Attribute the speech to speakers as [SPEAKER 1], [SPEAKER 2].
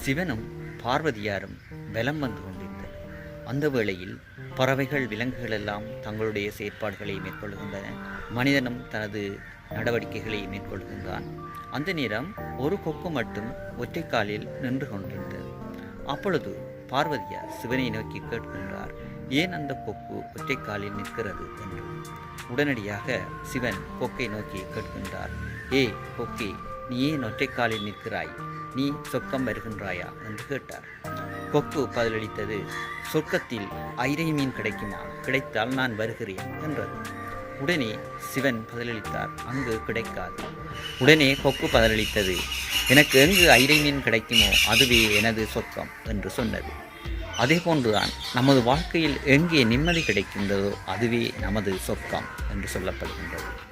[SPEAKER 1] சிவனும் பார்வதியாரும் பலம் வந்து கொண்டிருந்தனர். அந்த வேளையில் பறவைகள் விலங்குகள் எல்லாம் தங்களுடைய செயற்பாடுகளை மேற்கொள்கின்றன. மனிதனும் தனது நடவடிக்கைகளை மேற்கொள்கின்றான். அந்த நேரம் ஒரு கொக்கு மட்டும் ஒற்றை காலில் நின்று கொண்டிருந்தது. அப்பொழுது பார்வதியார் சிவனை நோக்கி கேட்கின்றார் ஏன் அந்த கொக்கு ஒற்றை காலில் நிற்கிறது? என்று. உடனடியாக சிவன் கொக்கை நோக்கி கேட்கின்றார் ஏய் கொக்கே நீ ஏன் ஒற்றைக்காலில் நிற்கிறாய்? நீ சொர்க்கம் வருகின்றாயா? என்று கேட்டார். கொக்கு பதிலளித்தது சொர்க்கத்தில் ஐரை மீன் கிடைக்குமா? கிடைத்தால் நான் வருகிறேன் என்றது. உடனே சிவன் பதிலளித்தார் அங்கு கிடைக்காது. உடனே கொக்கு பதிலளித்தது எனக்கு எங்கு ஐரை மீன் கிடைக்குமோ அதுவே எனது சொர்க்கம் என்று சொன்னது. அதே போன்றுதான் நமது வாழ்க்கையில் எங்கே நிம்மதி கிடைக்கின்றதோ அதுவே நமது சொர்க்கம் என்று சொல்லப்படுகின்றது.